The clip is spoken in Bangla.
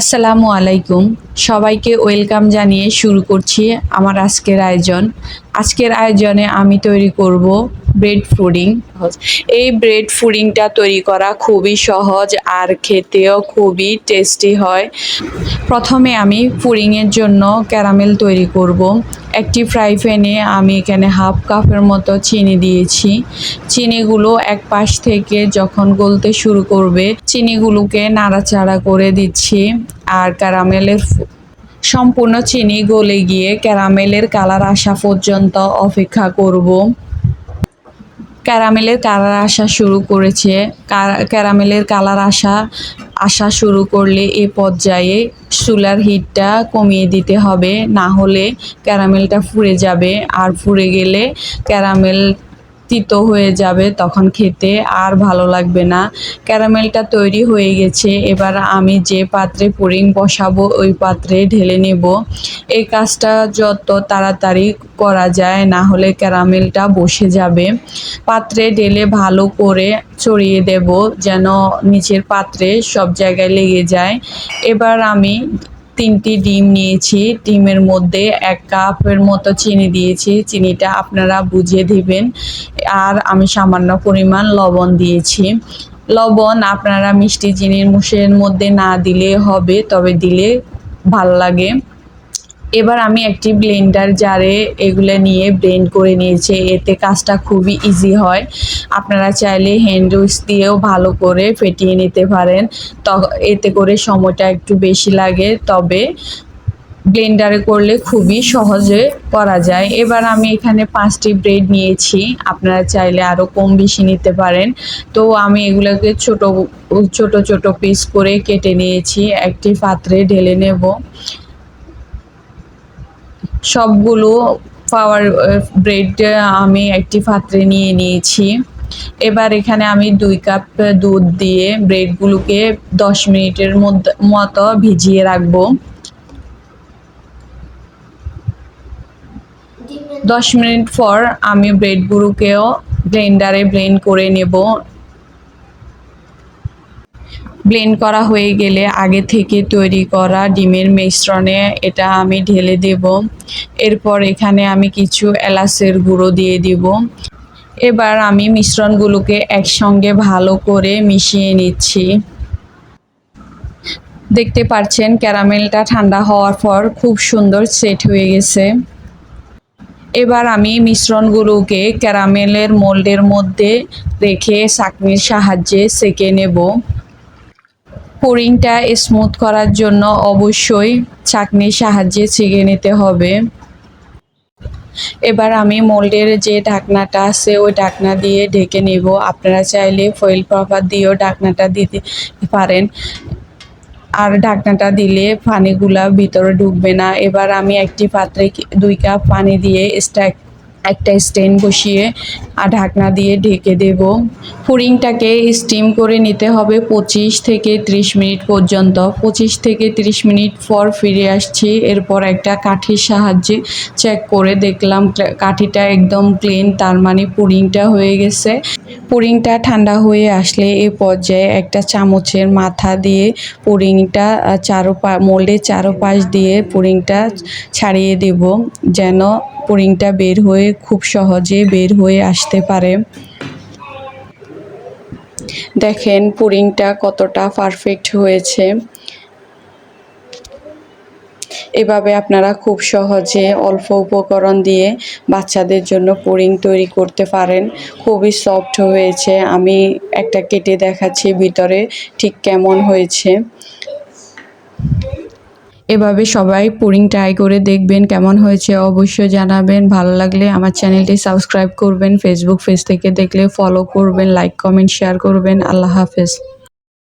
আসসালামু আলাইকুম। সবাইকে ওয়েলকাম জানিয়ে শুরু করছি আমার আজকের আয়োজন। আজকের আয়োজনে আমি তৈরি করব ব্রেড ফুডিং এই ব্রেড ফুডিংটা তৈরি করা খুবই সহজ আর খেতেও খুবই টেস্টি হয়। প্রথমে আমি ফুডিংয়ের জন্য ক্যারামেল তৈরি করব। একটি ফ্রাই প্যানে আমি এখানে হাফ কাপের মতো চিনি দিয়েছি। চিনিগুলো এক পাশ থেকে যখন গলতে শুরু করবে, চিনিগুলোকে নাড়াচাড়া করে দিচ্ছি আর ক্যারামেলের সম্পূর্ণ চিনি গলে গিয়ে ক্যারামেলের কালার আসা পর্যন্ত অপেক্ষা করব। ক্যারামেলের কালার আসা শুরু করেছে। ক্যারামেলের কালার আসা আসা শুরু করলে এ পর্যায়ে চুলার হিটটা কমিয়ে দিতে হবে। না হলে ক্যারামেলটা ফুরে যাবে। আর ফুরে গেলে ক্যারামেল তিতো হয়ে যাবে তখন খেতে আর ভালো লাগবে না। ক্যারামেলটা তৈরি হয়ে গেছে, এবার আমি যে পাত্রে পুরিং বসাবো ওই পাত্রে ঢেলে নেব। এই কাজটা যত তাড়াতাড়ি করা যায়, না হলে ক্যারামেলটা বসে যাবে। পাত্রে ঢেলে ভালো করে ছড়িয়ে দেব যেন নিচের পাত্রে সব জায়গায় লেগে যায়। এবার আমি তিনটি ডিম নিয়েছি। ডিমের মধ্যে এক কাপের মতো চিনি দিয়েছি। চিনিটা আপনারা বুঝিয়ে দিবেন। আর আমি সামান্য পরিমাণ লবণ দিয়েছি। লবণ আপনারা মিষ্টি চিনির মুসের মধ্যে না দিলে হবে, তবে দিলে ভালো লাগে। এবার আমি একটি ব্লেন্ডার জারে এগুলো নিয়ে ব্লেন্ড করে নিয়েছি। এতে কাজটা খুবই ইজি হয়। আপনারা চাইলে হ্যান্ড উইক্স দিয়েও ভালো করে ফেটিয়ে নিতে পারেন। ত এতে করে সময়টা একটু বেশি লাগে। তবে ব্লেন্ডারে করলে খুবই সহজে করা যায়। এবার আমি এখানে পাঁচটি ব্রেড নিয়েছি। আপনারা চাইলে আরও কম বেশি নিতে পারেন। তো আমি এগুলোকে ছোট ছোট ছোট পিস করে কেটে নিয়েছি। একটি পাত্রে ঢেলে নেব। সবগুলো পাওয়ার ব্রেড আমি একটি পাত্রে নিয়ে নিয়েছি। এবার এখানে আমি দুই কাপ দুধ দিয়ে ব্রেডগুলোকে দশ মিনিটের মধ্যে, মতো ভিজিয়ে রাখব। দশ মিনিট পর আমি ব্রেডগুলোকেও ব্লেন্ডারে ব্লেন্ড করে নেব। ব্লেন্ড করা হয়ে গেলে আগে থেকে তৈরি করা ডিমের মিশ্রণে এটা আমি ঢেলে দেব। এরপর এখানে আমি কিছু এলাচের গুঁড়ো দিয়ে দিব। এবার আমি মিশ্রণগুলোকে একসঙ্গে ভালো করে মিশিয়ে নিচ্ছি। দেখতে পাচ্ছেন, ক্যারামেলটা ঠান্ডা হওয়ার পর খুব সুন্দর সেট হয়ে গেছে। এবার আমি মিশ্রণগুলোকে ক্যারামেলের মোল্ডের মধ্যে রেখে চাকনির সাহায্যে সেকে নেব। পুরিংটা স্মুথ করার জন্য অবশ্যই চাকনির সাহায্যে ছেঁকে নিতে হবে। এবার আমি মোল্ডের যে ঢাকনাটা আছে, ওই ঢাকনা দিয়ে ঢেকে নেব। আপনারা চাইলে ফয়েল পেপার দিয়েও ঢাকনাটা দিতে পারেন। আর ঢাকনাটা দিলে পানিগুলা ভিতরে ঢুকবে না। এবার আমি একটি পাত্রে দুই কাপ পানি দিয়ে স্ট্যাক একটা স্ট্যান্ড বসিয়ে আর ঢাকনা দিয়ে ঢেকে দেব। পুরিংটাকে স্টিম করে নিতে হবে পঁচিশ থেকে ত্রিশ মিনিট পর্যন্ত। পঁচিশ থেকে ত্রিশ মিনিট পর ফিরে আসছি। এরপর একটা কাঠির সাহায্যে চেক করে দেখলাম কাঠিটা একদম ক্লিন তার মানে পুরিংটা হয়ে গেছে। পুরিংটা ঠান্ডা হয়ে আসলে এ পর্যায়ে একটা চামচের মাথা দিয়ে পুরিংটা চারোপা, মোল্ডের চারোপাশ দিয়ে পুরিংটা ছাড়িয়ে দেব যেন পুরিংটা বের হয়ে খুব সহজে বের হয়ে আসতে পারে। দেখেন পুরিংটা কতটা পারফেক্ট হয়েছে। এভাবে আপনারা খুব সহজে অল্প উপকরণ দিয়ে বাচ্চাদের জন্য পুডিং তৈরি করতে পারেন। খুবই সফট হয়েছে। আমি একটা কেটে দেখাচ্ছি, ভিতরে ঠিক কেমন হয়েছে। এভাবে সবাই পুডিং ট্রাই করে দেখবেন কেমন হয়েছে, অবশ্যই জানাবেন। ভালো লাগলে আমার চ্যানেলটি সাবস্ক্রাইব করবেন। ফেসবুক পেজ থেকে দেখলে ফলো করবেন লাইক কমেন্ট শেয়ার করবেন। আল্লাহ হাফেজ।